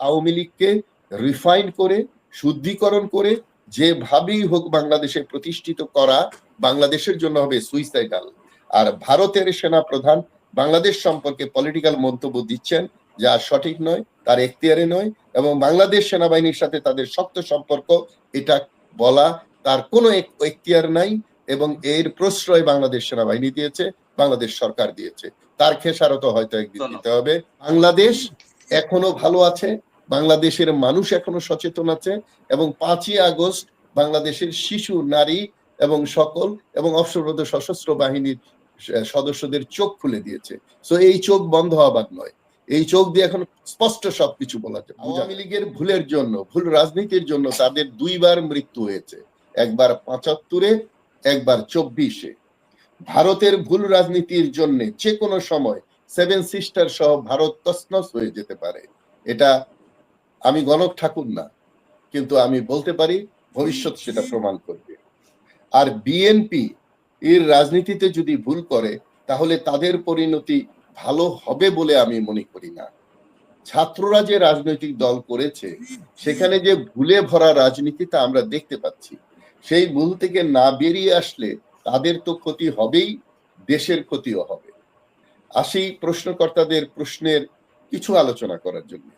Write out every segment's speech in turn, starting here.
আওয়ামী লীগকে রিফাইন করে শুদ্ধিকরণ করে যেভাবেই হোক বাংলাদেশে প্রতিষ্ঠিত করা বাংলাদেশের জন্য হবে সুইসাইডাল আর ভারতের সেনা প্রধান বাংলাদেশ সম্পর্কে পলিটিক্যাল মন্তব্য দিচ্ছেন যা সঠিক নয় তার এখতিয়ারে নয় এবং বাংলাদেশ সেনাবাহিনীর সাথে তাদের শক্ত সম্পর্ক এটা বলা তার কোনো এখতিয়ার নাই এবং এর প্রশ্রয় বাংলাদেশ সেনাবাহিনী দিয়েছে বাংলাদেশ সরকার দিয়েছে। তার খেসারত হয়তো একদিন দিতে হবে। বাংলাদেশ এখনও ভালো আছে বাংলাদেশের মানুষ এখনও সচেতন আছে এবং পাঁচই আগস্ট বাংলাদেশের শিশু নারী এবং সকল এবং অবসরপ্রাপ্ত সশস্ত্র বাহিনীর সদস্যদের চোখ খুলে দিয়েছে। সো এই চোখ বন্ধ হবার নয়। এই চোখ দিয়ে এখন স্পষ্ট সবকিছু বলা যায়। আওয়ামী লীগের ভুলের জন্য ভুল রাজনীতির জন্য তাদের দুইবার মৃত্যু হয়েছে। একবার পঁচাত্তরে একবার চব্বিশে। ভারতের ভুল রাজনীতির জন্য যে কোনো সময় সেভেন সিস্টার সহ ভারত তসনস হয়ে যেতে পারে। এটা আমি গণক ঠাকুর না, কিন্তু আমি বলতে পারি ভবিষ্যৎ সেটা প্রমাণ করবে। আর বিএনপি এর রাজনীতিতে যদি ভুল করে, তাহলে তাদের পরিণতি ভালো হবে বলে আমি মনে করি না। ছাত্ররা যে রাজনৈতিক দল করেছে, সেখানে যে ভুলে ভরা রাজনীতিটা আমরা দেখতে পাচ্ছি, সেই ভুল থেকে না বেরিয়ে আসলে তাদের তো ক্ষতি হবেই, দেশের ক্ষতিও হবে। আসি প্রশ্নকর্তাদের প্রশ্নের কিছু আলোচনা করার জন্য।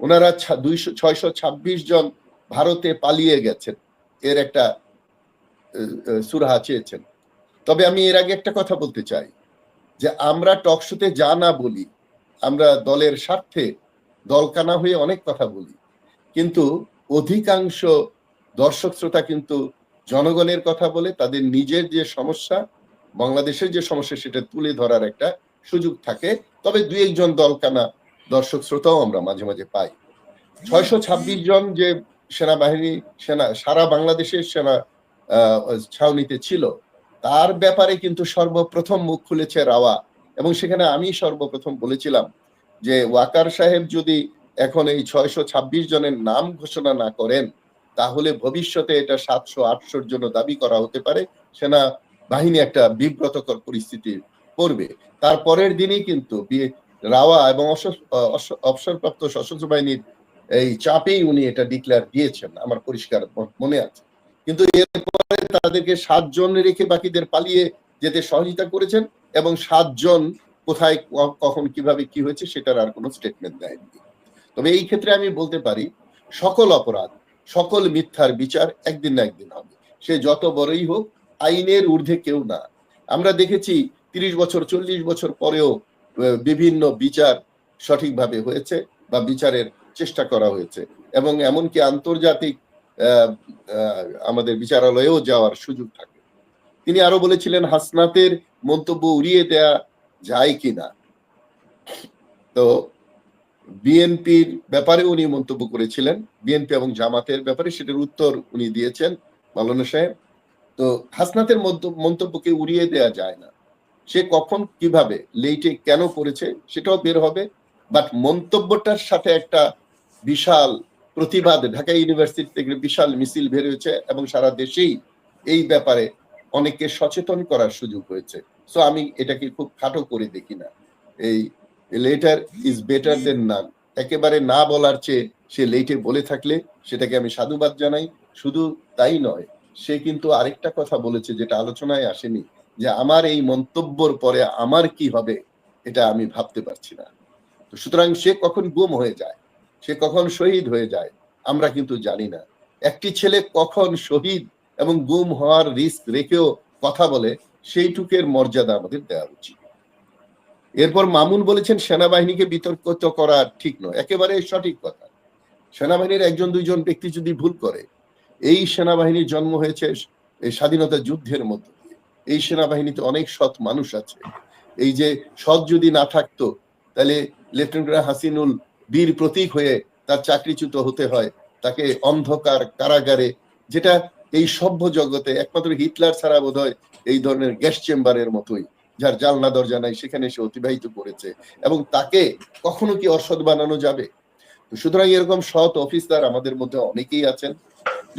ওনারা দুইশো, ছয়শো ছাব্বিশ জন ভারতে পালিয়ে গেছেন। এর একটা সুরাহা চেয়েছেন। তবে আমি এর আগে একটা কথা বলতে চাই, যে আমরা টকশোতে যা না বলি, আমরা দলের স্বার্থে দলকানা হয়ে অনেক কথা বলি। কিন্তু অধিকাংশ দর্শক শ্রোতা কিন্তু জনগণের কথা বলে, তাদের নিজের যে সমস্যা, বাংলাদেশের যে সমস্যা, সেটা তুলে ধরার একটা সুযোগ থাকে। তবে দুই একজন দলকানা দর্শক শ্রোতাও আমরা মাঝে মাঝে পাই। ছয়শো ছাব্বিশ জন যে সেনাবাহিনী, সেনা, সারা বাংলাদেশের সেনা ছাউনিতে ছিল, তার ব্যাপারে কিন্তু সর্বপ্রথম মুখ খুলেছে রাওয়া। এবং সেখানে আমি সর্বপ্রথম বলেছিলাম যে ওয়াকার সাহেব যদি এখন এই ছয়শো ছাব্বিশ জনের নাম ঘোষণা না করেন, তাহলে ভবিষ্যতে এটা সাতশো আটশোর জন্য দাবি করা হতে পারে। সেনা বাহিনী একটা বিব্রতকর পরিস্থিতি পড়বে। তারপরের দিনই কিন্তু রাওয়া এবং অবসরপ্রাপ্ত সশস্ত্র বাহিনীর এই চাপেই উনি এটা ডিক্লেয়ার দিয়েছেন, আমার পরিষ্কার মনে আছে। কিন্তু এরপরে তাদেরকে সাতজন রেখে বাকিদের পালিয়ে যেতে সহযোগিতা করেছেন এবং সাতজন কোথায় কখন, কীভাবে, কি হয়েছে সেটার আর কোনো স্টেটমেন্ট দেয়নি। তবে এই ক্ষেত্রে আমি বলতে পারি, সকল অপরাধ, সকল মিথ্যার বিচার একদিন না একদিন হবে। সে যত বড়ই হোক, আইনের ঊর্ধ্বে কেউ না। আমরা দেখেছি তিরিশ বছর, চল্লিশ বছর পরেও বিভিন্ন বিচার সঠিকভাবে হয়েছে বা বিচারের চেষ্টা করা হয়েছে। এবং এমনকি আন্তর্জাতিক আমাদের বিচারালয়েও যাওয়ার সুযোগ থাকে। তিনি আরও বলেছিলেন, হাসনাতের মন্তব্য উড়িয়ে দেয়া যায় কিনা। তো বিএনপির ব্যাপারে উনি মন্তব্য করেছিলেন। বিএনপি এবং জামাতের ব্যাপারে সেটার উত্তর উনি দিয়েছেন মালানা সাহেব। তো হাসনাতের মন্ত- মন্তব্যকে উড়িয়ে দেয়া যায় না। সে কখন, কীভাবে লেইটে কেন করেছে সেটাও বের হবে। বাট মন্তব্যটার সাথে একটা বিশাল প্রতিবাদ ঢাকা ইউনিভার্সিটি থেকে বিশাল মিছিল বের হয়েছে এবং সারা দেশেই এই ব্যাপারে অনেককে সচেতন করার সুযোগ হয়েছে। সো আমি এটাকে খুব খাটো করে দেখি না। এই letter is better than none একেবারে না বলার চেয়ে সে লেটে বলে থাকলে সেটাকে আমি সাধুবাদ জানাই। শুধু তাই নয়, সে কিন্তু আরেকটা কথা বলেছে যেটা আলোচনায় আসেনি। যে আমার এই মন্তব্যর পরে আমার কি হবে, এটা আমি ভাবতে পারছি না। তো সুতরাং সে কখন গুম হয়ে যায়, সে কখন শহীদ হয়ে যায়, আমরা কিন্তু জানি না। একটি ছেলে কখন শহীদ এবং গুম হওয়ার রিস্ক রেখেও কথা বলে, সেইটুকের মর্যাদা আমাদের দেওয়া উচিত। এরপর মামুন বলেছেন, সেনাবাহিনীকে বিতর্কিত করা ঠিক নয়। একেবারে সঠিক কথা। সেনাবাহিনীর একজন, দুইজন ব্যক্তি যদি ভুল করে, এই সেনাবাহিনীর জন্ম হয়েছে এই স্বাধীনতা যুদ্ধের দিয়ে এই সেনাবাহিনীতে অনেক সৎ মানুষ আছে। এই যে সৎ যদি না থাকতো, তাহলে লেফটেন্যান্ট হাসিনুল বীর প্রতীক হয়ে তার চাকরিচ্যুত হতে হয়, তাকে অন্ধকার কারাগারে, যেটা এই সভ্য জগতে একমাত্র হিটলার ছাড়া বোধ এই ধরনের গ্যাস চেম্বারের মতোই, যার জালনা দরজা নাই, সেখানে সে অতিবাহিত করেছে। এবং তাকে কখনো কি অসৎ বানানো যাবে? তো সুতরাং এরকম সৎ অফিসার আমাদের মধ্যে অনেকেই আছেন।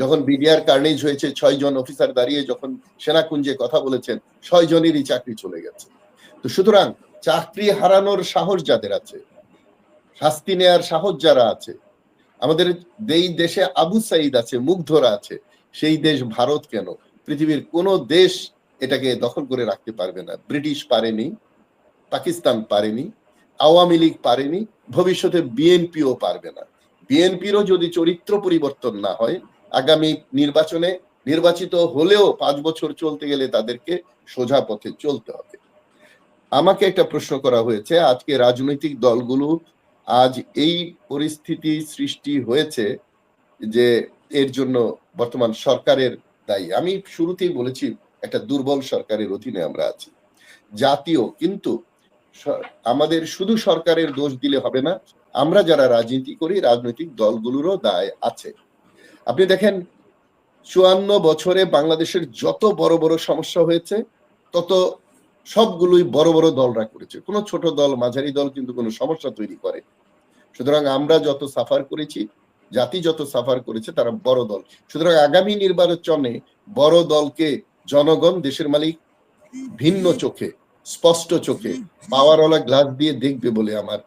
যখন বিডিআর কার্নেজ হয়েছে, ছয় জন অফিসার দাঁড়িয়ে যখন সেনাকুঞ্জে কথা বলেছেন, ছয় জনেরই চাকরি চলে গেছে। তো সুতরাং চাকরি হারানোর সাহস যাদের আছে, শাস্তি নেয়ার সাহস যারা আছে, আমাদের এই দেশে আবু সাইদ আছে, মুগ্ধরা আছে, সেই দেশ ভারত কেন? পৃথিবীর কোন দেশ এটাকে দখল করে রাখতে পারবে না। ব্রিটিশ পারেনি, পাকিস্তান পারেনি আওয়ামী লীগ পারেনি, ভবিষ্যতে বিএনপিও পারবে না। বিএনপিরও যদি চরিত্র পরিবর্তন না হয়, আগামী নির্বাচনে নির্বাচিত হলেও পাঁচ বছর চলতে গেলে তাদেরকে সোজা পথে চলতে হবে। আমাকে একটা প্রশ্ন করা হয়েছে, আজকে রাজনৈতিক দলগুলো আজ এই পরিস্থিতি সৃষ্টি হয়েছে যে এর জন্য বর্তমান সরকারের দায়ী। আমি শুরুতেই বলেছি, একটা দুর্বল সরকারের অধীনে আমরা আছি। জাতীয় কিন্তু আমাদের শুধু সরকারের দোষ দিলে হবে না, আমরা যারা রাজনীতি করি, রাজনৈতিক দলগুলোরও দায় আছে। আপনি দেখেন, চুয়ান্ন বছরে বাংলাদেশের যত বড় বড় সমস্যা হয়েছে, তত সবগুলোই বড় বড় দলরা করেছে। কোনো ছোট দল, মাঝারি দল কিন্তু কোনো সমস্যা তৈরি করে। সুতরাং আমরা যত সাফার করেছি, জাতি যত সাফার করেছে, তারা বড় দল। সুতরাং আগামী নির্বাচনে বড় দলকে জনগণ, দেশের মালিক, ভিন্ন চোখে স্পষ্ট চোখে পাওয়ারওয়ালা গ্লাস দিয়ে দেখবে বলে আমার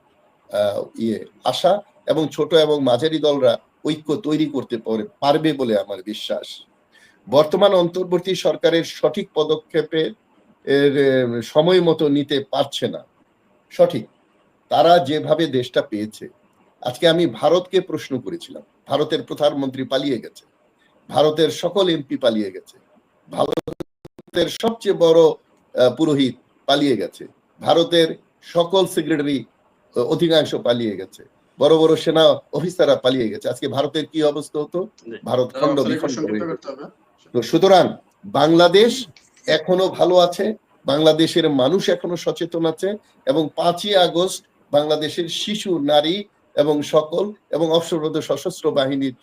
ইয়ে আশা এবং ছোট এবং মাঝারি দলরা ঐক্য তৈরি করতে পারে- পারবে বলে আমার বিশ্বাস। বর্তমান অন্তর্বর্তী সরকারের সঠিক পদক্ষেপে এর সময় মতো নিতে পারছে না। সঠিক। তারা যেভাবে দেশটা পেয়েছে। আজকে আমি ভারতকে প্রশ্ন করেছিলাম। ভারতের প্রধানমন্ত্রী পালিয়ে গেছে। ভারতের সকল এমপি পালিয়ে গেছে। ভারতের সবচেয়ে বড় পুরোহিত পালিয়ে গেছে। ভারতের সকল সেক্রেটারি অধিকাংশ পালিয়ে গেছে। বড় বড় সেনা অফিসাররা পালিয়ে গেছে। আজকে ভারতের কি অবস্থা হতো? ভারত খণ্ড বিখণ্ড। তো সুতরাং বাংলাদেশ এখনও ভালো আছে। বাংলাদেশের মানুষ এখনও সচেতন আছে এবং পাঁচই আগস্ট বাংলাদেশের শিশু নারী এবং সকল এবং অবসরপ্রাপ্ত সশস্ত্র বাহিনীর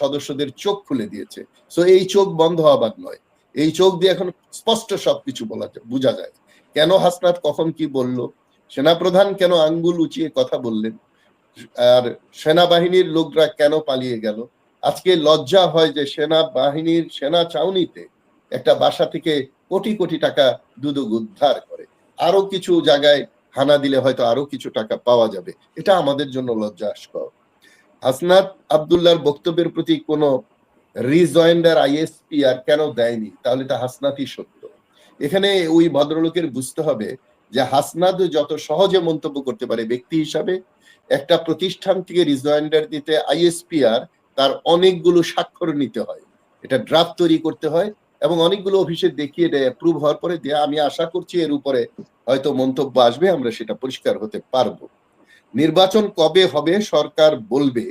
সদস্যদের চোখ খুলে দিয়েছে। সো এই চোখ বন্ধ হবার নয়। এই চোখ দিয়ে এখন স্পষ্ট সবকিছু বলা যায় বোঝা যায়। কেন হাসনাত কখন কি বলল? সেনাপ্রধান কেন আঙ্গুল উঁচিয়ে কথা বললেন? আর সেনাবাহিনীর লোকরা কেন পালিয়ে গেল? আজকে লজ্জা হয় যে সেনা বাহিনীর সেনা চাউনিতে একটা বাসা থেকে কোটি কোটি টাকা দুদক উদ্ধার করে। আরও কিছু জায়গায় হানা দিলে হয়তো আরও কিছু টাকা পাওয়া যাবে। এটা আমাদের জন্য লজ্জাস্কর। হাসনাত আবদুল্লাহর বক্তব্যের প্রতি কোনো রিজয়েন্ডার আইএসপি আর কেন দেয়নি? তাহলে এটা হাসনাতই সত্য। এখানে ওই ভদ্রলোকের বুঝতে হবে যে হাসনাদ যত সহজে মন্তব্য করতে পারে ব্যক্তি হিসাবে, একটা প্রতিষ্ঠান থেকে রিজয়েন্ডার দিতে আইএসপিআর তার অনেকগুলো স্বাক্ষর নিতে হয়। এটা ড্রাফট তৈরি করতে হয় এবং অনেকগুলো অফিসে দেখিয়ে দেয় অ্যাপ্রুভ হওয়ার পরে দিয়ে আমি আশা করছি এর উপরে হয়তো মন্তব্য আসবে, আমরা সেটা পরিষ্কার হতে পারব। নির্বাচন কবে হবে সরকার বলবে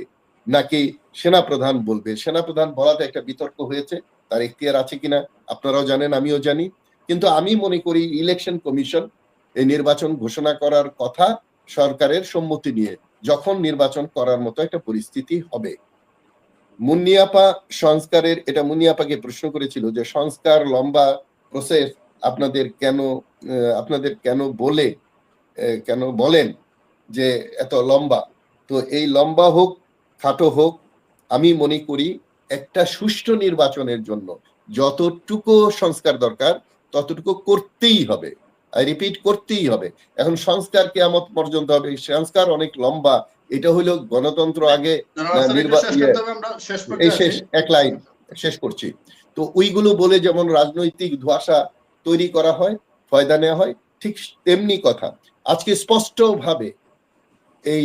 নাকি সেনাপ্রধান বলবে? সেনাপ্রধান বলাতে একটা বিতর্ক হয়েছে, তার এখতিয়ার আছে কিনা আপনারাও জানেন, আমিও জানি। কিন্তু আমি মনে করি ইলেকশন কমিশন এই নির্বাচন ঘোষণা করার কথা সরকারের সম্মতি নিয়ে যখন নির্বাচন করার মতো একটা পরিস্থিতি হবে। মুন্নিয়াপা সংস্কারের, এটা মুন্নিয়াপাকে প্রশ্ন করেছিল যে সংস্কার লম্বা প্রসেস আপনাদের কেন আপনাদের কেন বলে কেন বলেন যে এত লম্বা? তো এই লম্বা হোক, খাটো হোক, আমি মনে করি একটা সুষ্ঠু নির্বাচনের জন্য যতটুকু সংস্কার দরকার ততটুকু করতেই হবে। আই রিপিট করতেই হবে। এখন সংস্কার কেয়ামত পর্যন্ত হবে। সংস্কার অনেক লম্বা। এটা হলো গণতন্ত্র আগে ইয়ে, এই শেষ এক লাইন শেষ করছি। তো ওইগুলো বলে যেমন রাজনৈতিক ধোঁয়াশা তৈরি করা হয় ফয়দা নেওয়া হয় ঠিক তেমনি কথা। আজকে স্পষ্ট ভাবে এই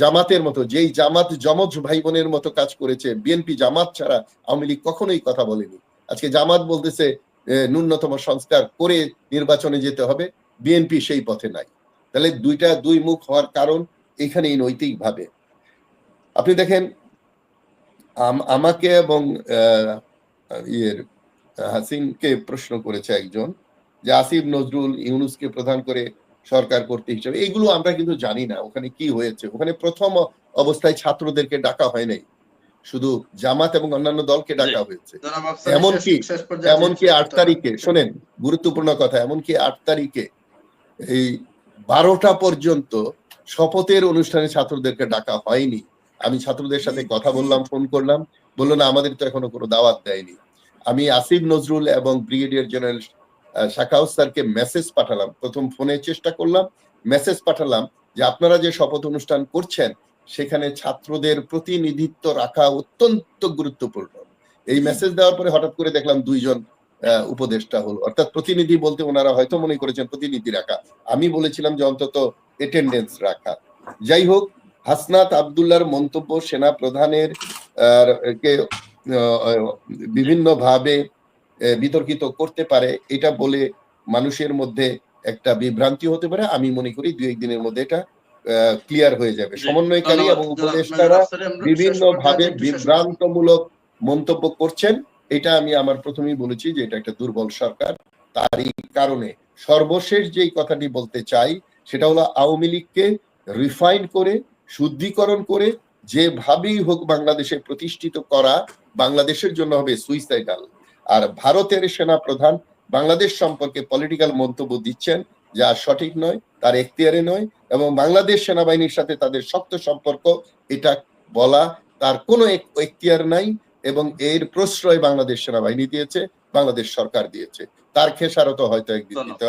জামাতের মতো যেই জামাত জমজ ভাই বোনের মতো কাজ করেছে বিএনপি জামাত ছাড়া আওয়ামী লীগ কখনোই কথা বলেনি। আজকে জামাত বলতেছে ন্যূনতম সংস্কার করে নির্বাচনে যেতে হবে। বিএনপি সেই পথে নাই। তাহলে দুইটা দুই মুখ হওয়ার কারণ এখানেই নৈতিক ভাবে আপনি দেখেন, আম- আমাকে এবং ইয়ের, হাসিনকে প্রশ্ন করেছে একজন যে আসিফ নজরুল ইউনুসকে প্রধান করে সরকার করতে হিসাবে। এগুলো আমরা কিন্তু জানি না, ওখানে কি হয়েছে। ওখানে প্রথম অবস্থায় ছাত্রদেরকে ডাকা হয় নাই। শুধু জামাত এবং অন্যান্য দলকে ডাকা হয়েছে। এমনকি এমনকি আট তারিখে শোনেন গুরুত্বপূর্ণ কথা এমনকি আট তারিখে এই বারোটা পর্যন্ত শপথের অনুষ্ঠানে ছাত্রদেরকে ডাকা হয়নি। আমি ছাত্রদের সাথে কথা বললাম ফোন করলাম বলল না আমাদের তো এখনও কোনো দাওয়াত দেয়নি। আমি আসিফ নজরুল এবং ব্রিগেডিয়ার জেনারেল শাখাউস স্যারকে মেসেজ পাঠালাম। প্রথম ফোনে চেষ্টা করলাম মেসেজ পাঠালাম যে আপনারা যে শপথ অনুষ্ঠান করছেন সেখানে ছাত্রদের প্রতিনিধিত্ব রাখা অত্যন্ত গুরুত্বপূর্ণ। এই মেসেজ দেওয়ার পরে হঠাৎ করে দেখলাম দুইজন উপদেষ্টা হলো। অর্থাৎ প্রতিনিধি বলতে ওনারা হয়তো মনে করেছেন প্রতিনিধি রাখা। আমি বলেছিলাম যে অন্তত এটেন্ডেন্স রাখা। যাই হোক, হাসনাত আবদুল্লাহর মন্তব্য সেনা প্রধানের কে বিভিন্ন ভাবে বিতর্কিত করতে পারে, এটা বলে মানুষের মধ্যে একটা বিভ্রান্তি হতে পারে। আমি মনে করি দুই একদিনের মধ্যে এটা ক্লিয়ার হয়ে যাবে। সমন্বয়কারী এবং উপদেষ্টারা বিভিন্ন ভাবে বিভ্রান্তমূলক মন্তব্য করছেন। এটা আমি আমার প্রথমেই বলেছি যে এটা একটা দুর্বল সরকার। তারই কারণে সর্বশেষ যেই কথাটি বলতে চাই সেটা হলো আওয়ামী লীগকে রিফাইন করে শুদ্ধিকরণ করে যেভাবেই হোক বাংলাদেশে প্রতিষ্ঠিত করা বাংলাদেশের জন্য হবে সুইসাইডাল আর ভারতের সেনা প্রধান বাংলাদেশ সম্পর্কে পলিটিক্যাল মন্তব্য দিচ্ছেন যা সঠিক নয়। তার এখতিয়ারে নয় এবং বাংলাদেশ সেনাবাহিনীর সাথে তাদের শক্ত সম্পর্ক, এটা বলা তার কোনো এখতিয়ার নাই এবং এর প্রশ্রয় বাংলাদেশ সেনাবাহিনী দিয়েছে, বাংলাদেশ সরকার দিয়েছে তার খেসারত হয়তো একদিন দিতে।